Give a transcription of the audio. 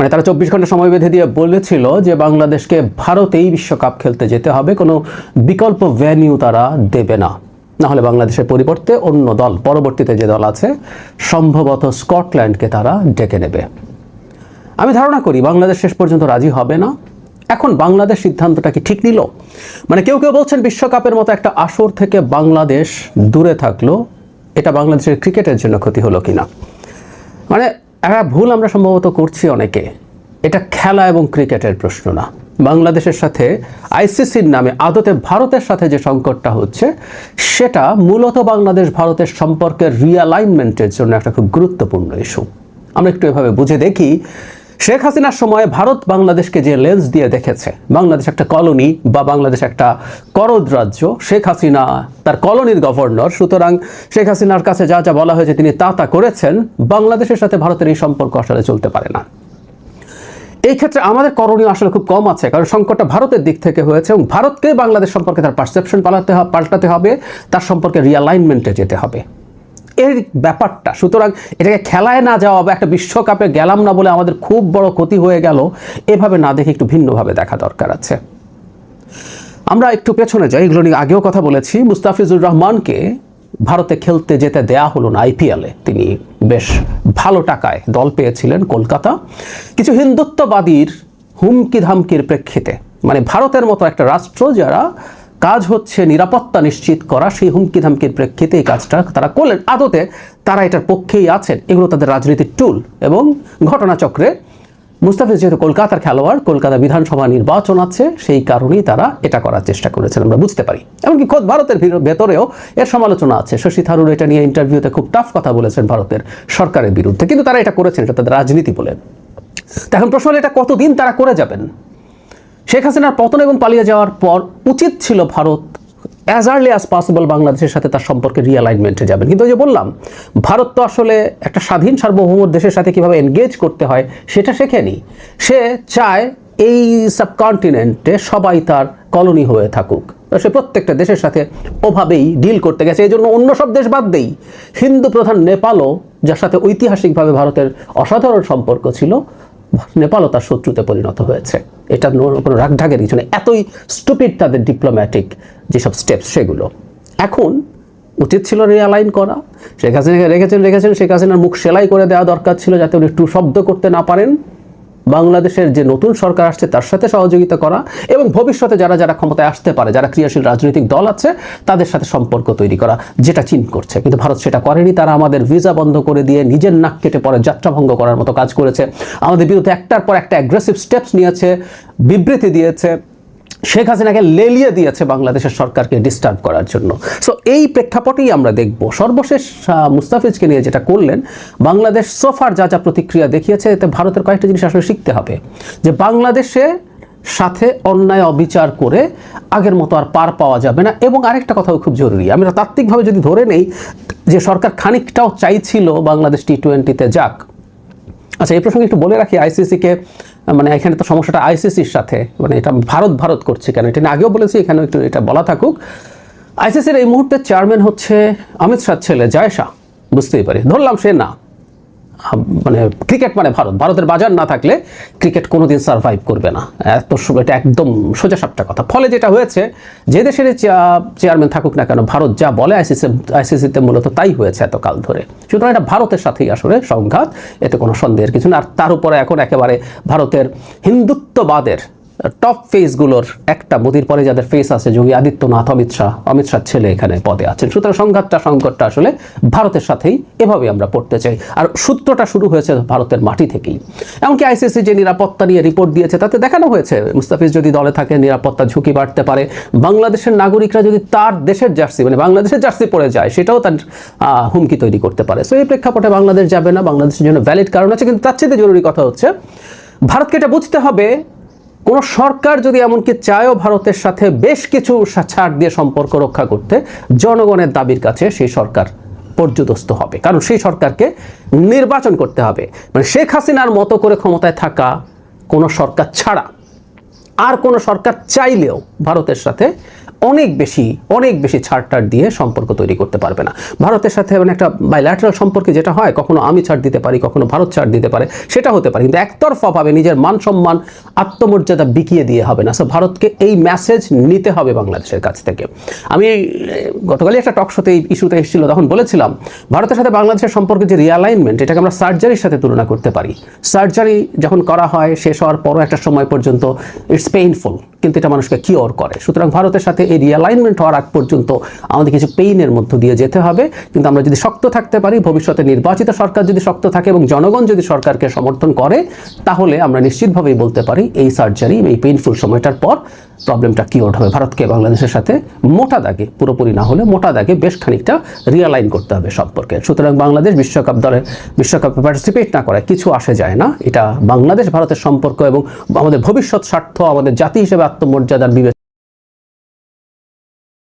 মানে তারা চব্বিশ ঘণ্টা সময় বেঁধে দিয়ে বলেছিল যে বাংলাদেশকে ভারতেই বিশ্বকাপ খেলতে যেতে হবে, কোনো বিকল্প ভ্যানিউ তারা দেবে না। না হলে বাংলাদেশের পরিবর্তে অন্য দল, পরবর্তীতে যে দল আছে, সম্ভবত স্কটল্যান্ডকে তারা ডেকে নেবে। আমি ধারণা করি বাংলাদেশ শেষ পর্যন্ত রাজি হবে না। এখন বাংলাদেশ সিদ্ধান্তটা কি ঠিক নিল? মানে কেউ কেউ বলছেন বিশ্বকাপের মতো একটা আসর থেকে বাংলাদেশ দূরে থাকল, এটা বাংলাদেশের ক্রিকেটের জন্য ক্ষতি হলো কিনা? মানে একটা ভুল আমরা সম্ভবত করছি অনেকে। এটা খেলা এবং ক্রিকেটের প্রশ্ন না। বাংলাদেশের সাথে আইসিসির নামে আদতে ভারতের সাথে যে সংকটটা হচ্ছে, সেটা মূলত বাংলাদেশ ভারতের সম্পর্কের রিয়ালাইনমেন্টের জন্য একটা খুব গুরুত্বপূর্ণ ইস্যু আমরা একটু এভাবে বুঝে দেখি শেখ হাসিনার সময় ভারত বাংলাদেশকে যে লেন্স দিয়ে দেখেছে, বাংলাদেশ একটা কলোনি বা বাংলাদেশ একটা করদ রাজ্য, শেখ হাসিনা তার কলোনির গভর্নর সুতরাং শেখ হাসিনার কাছে যা যা বলা হয়েছে তিনি তা তা করেছেন, বাংলাদেশের সাথে ভারতের এই সম্পর্ক আসলে চলতে পারে না। এই ক্ষেত্রে আমাদের করণীয় আসলে খুব কম আছে, কারণ সংকটটা ভারতের দিক থেকে হয়েছে এবং ভারতকে বাংলাদেশ সম্পর্কে তার পারসেপশন পাল্টাতে হবে পাল্টাতে হবে, তার সম্পর্কে রিয়ালাইনমেন্টে যেতে হবে। এর ব্যাপারটা। সুতরাং এটাকে খেলায় না যাওয়া বা একটা বিশ্বকাপে গেলাম না বলে আমাদের খুব বড় ক্ষতি হয়ে গেল, এভাবে না দেখে একটু ভিন্নভাবে দেখা দরকার আছে। আমরা একটু পেছনে যাই, এগুলো নিয়ে আগেও কথা বলেছি। মুস্তাফিজুর রহমানকে ভারতে খেলতে যেতে দেয়া হলো না আইপিএলে। তিনি বেশ ভালো টাকায় দল পেয়েছিলেন কলকাতা। কিছু হিন্দুত্ববাদীর হুমকি ধামকির প্রেক্ষিতে মানে ভারতের মতো একটা রাষ্ট্র যারা কাজ হচ্ছে নিরাপত্তা নিশ্চিত করা। সেই হুমকি ধামকির প্রেক্ষিতে এই কাজটা তারা করলেন। আদতে তারা এটার পক্ষেই আছেন। এগুলো তাদের রাজনীতির টুল এবং ঘটনাচক্রে মুস্তাফিজ যেহেতু কলকাতার খেলোয়াড়, কলকাতা বিধানসভা নির্বাচন আছে, সেই কারণেই তারা এটা করার চেষ্টা করেছেন। আমরা বুঝতে পারি। এমনকি খোদ ভারতের ভেতরেও এর সমালোচনা আছে। শশী থারুর এটা নিয়ে ইন্টারভিউতে খুব টাফ কথা বলেছেন ভারতের সরকারের বিরুদ্ধে। কিন্তু তারা এটা করেছেন, এটা তাদের রাজনীতি বলে। এখন প্রশ্ন এটা কতদিন তারা করে যাবেন? শেখ হাসিনার পতন এবং পালিয়ে যাওয়ার পর উচিত ছিল Bharat as early as possible বাংলাদেশের সাথে তার সম্পর্কে রিয়ালাইনমেন্টে যাবেন। কিন্তু ওই যে বললাম, ভারত তো আসলে একটা স্বাধীন সার্বভৌম দেশের সাথে কীভাবে এনগেজ করতে হয় সেটা শেখেনি। সে চায় এই সাবকন্টিনেন্টে সবাই তার কলোনি হয়ে থাকুক। সে প্রত্যেকটা দেশের সাথে ওভাবেই ডিল করতে গেছে। এই জন্য অন্য সব দেশ বাদ দেই, হিন্দু প্রধান নেপালও, যার সাথে ঐতিহাসিকভাবে ভারতের অসাধারণ সম্পর্ক ছিল নেপালও তার শত্রুতে পরিণত হয়েছে। এটা কোনো রাগঢাকের কিছু নেই। এতই স্টুপিড তাদের ডিপ্লোম্যাটিক যেসব স্টেপস সেগুলো। এখন উচিত ছিল রিয়ালাইন করা। শেখ হাসিনাকে রেখেছেন রেখেছেন, শেখ হাসিনার মুখ সেলাই করে দেওয়া দরকার ছিল যাতে উনি একটু শব্দ করতে না পারেন। বাংলাদেশের যে নতুন সরকার আসছে, তার সাথে সহযোগিতা করা এবং ভবিষ্যতে যারা যারা ক্ষমতায় আসতে পারে, যারা ক্রিয়াশীল রাজনৈতিক দল আছে, তাদের সাথে সম্পর্ক তৈরি করা, যেটা চীন করছে। কিন্তু ভারত সেটা করেনি, তারা আমাদের ভিসা বন্ধ করে দিয়ে নিজের নাক কেটে পরে যাত্রা ভঙ্গ করার মতো কাজ করেছে। আমাদের বিরুদ্ধে একটার পর একটা অ্যাগ্রেসিভ স্টেপস নিয়েছে, বিবৃতি দিয়েছে। শেখ হাসিনাকে লেলিয়ে দিয়েছে বাংলাদেশের সরকারকে ডিস্টার্ব করার জন্য। সো এই প্রেক্ষাপটেই আমরা দেখব। সর্বশেষ মুস্তাফিজকে নিয়ে যেটা করলেন, বাংলাদেশ সোফার যা যা প্রতিক্রিয়া দেখিয়েছে, এতে ভারতের কয়েকটা জিনিস আসলে শিখতে হবে। যে বাংলাদেশে সাথে অন্যায় অবিচার করে আগের মতো আর পার পাওয়া যাবে না। এবং আরেকটা কথাও খুব জরুরি আমরা তাত্ত্বিকভাবে যদি ধরে নেই, যে সরকার খানিকটাও চাইছিল বাংলাদেশ টি টোয়েন্টিতে যাক আচ্ছা এই প্রসঙ্গে একটু বলে রাখি আইসিসিকে মানে এখানে তো সমস্যাটা আইসিসির সাথে মানে এটা ভারত ভারত করছে কেন? এটা আগেও বলেছি এখানে একটু এটা বলা থাকুক। আইসিসির এই মুহূর্তে চেয়ারম্যান হচ্ছে অমিত শাহ ছেলে, জয় শাহ। বুঝতেই পারি। ধরলাম সে না। মানে ক্রিকেট মানে ভারত। ভারতের বাজার না থাকলে ক্রিকেট কোনোদিন সার্ভাইভ করবে না। এত এটা একদম সোজা সাপটা কথা। ফলে যেটা হয়েছে, যে দেশের চেয়ারম্যান থাকুক না কেন, ভারত যা বলে আইসিসি আইসিসিতে মূলত তাই হয়েছে এতকাল ধরে। সুতরাং এটা ভারতের সাথেই আসলে সংঘাত, এতে কোনো সন্দেহের কিছু না আর তার উপরে এখন একেবারে ভারতের হিন্দুত্ববাদের টপ ফেসগুলোর একটা মোদির পরে যাদের ফেস আছে, যোগী আদিত্যনাথ, অমিত শাহ। অমিত শাহ ছেলে এখানে পদে আছেন। সুতরাং সংঘাতটা, সংকটটা আসলে ভারতের সাথেই এভাবে আমরা পড়তে চাই। আর সূত্রটা শুরু হয়েছে ভারতের মাটি থেকেই। এমনকি আইসিসি যে নিরাপত্তা নিয়ে রিপোর্ট দিয়েছে, তাতে দেখানো হয়েছে। মুস্তাফিজ যদি দলে থাকে, নিরাপত্তা ঝুঁকি বাড়তে পারে। বাংলাদেশের নাগরিকরা যদি তার দেশের জার্সি মানে বাংলাদেশের জার্সি পরে যায়, সেটাও তার হুমকি তৈরি করতে পারে। সো এই প্রেক্ষাপটে বাংলাদেশ যাবে না। বাংলাদেশের জন্য ভ্যালিড কারণ আছে। কিন্তু তার চেয়ে জরুরি কথা হচ্ছে, ভারতকে এটা বুঝতে হবে কোনো সরকার যদি এমনকি চায়ও ভারতের সাথে বেশ কিছু ছাড় দিয়ে সম্পর্ক রক্ষা করতে জনগণের দাবির কাছে সেই সরকার পর্যদস্ত হবে। কারণ সেই সরকারকে নির্বাচন করতে হবে। মানে শেখ হাসিনার মতো করে ক্ষমতায় থাকা কোনো সরকার ছাড়া আর কোনো সরকার চাইলেও ভারতের সাথে অনেক বেশি অনেক বেশি ছাড়টার দিয়ে সম্পর্ক তৈরি করতে পারবে না। ভারতের সাথে মানে একটা বাইল্যাটারাল সম্পর্কে যেটা হয়, কখনো আমি ছাড় দিতে পারি, কখনো ভারত ছাড় দিতে পারে, সেটা হতে পারে। কিন্তু একতরফাভাবে নিজের মান সম্মান আত্মমর্যাদা বিকিয়ে দিয়ে হবে না। সো ভারতকে এই মেসেজ নিতে হবে বাংলাদেশের কাছ থেকে। আমি গতকালই একটা টক শোতে এই ইস্যুতে এসেছিল, তখন বলেছিলাম, ভারতের সাথে বাংলাদেশের সম্পর্কে যে রিয়ালাইনমেন্ট এটাকে আমরা সার্জারির সাথে তুলনা করতে পারি। সার্জারি যখন করা হয়, শেষ হওয়ার পরও একটা সময় পর্যন্ত ইটস পেইনফুল কিন্তু এটা মানুষকে কিওর করে। সুতরাং ভারতের সাথে এই রিয়ালাইনমেন্ট হওয়ার আগ পর্যন্ত আমাদের কিছু পেইনের মধ্য দিয়ে যেতে হবে। কিন্তু আমরা যদি শক্ত থাকতে পারি, ভবিষ্যতে নির্বাচিত সরকার যদি শক্ত থাকে এবং জনগণ যদি সরকারকে সমর্থন করে, তাহলে আমরা নিশ্চিতভাবেই বলতে পারি এই সার্জারি এই পেইনফুল সময়টার পর প্রবলেমটা কিওর হবে। ভারতকে বাংলাদেশের সাথে মোটা দাগে, পুরোপুরি না হলে মোটা দাগে বেশ খানিকটা রিয়ালাইন করতে হবে সম্পর্কে। সুতরাং বাংলাদেশ বিশ্বকাপ দলে, বিশ্বকাপে পার্টিসিপেট না করে কিছু আসে যায় না। এটা বাংলাদেশ ভারতের সম্পর্ক এবং আমাদের ভবিষ্যৎ স্বার্থ, আমাদের জাতি হিসেবে আত্মমর্যাদার বিবেচনা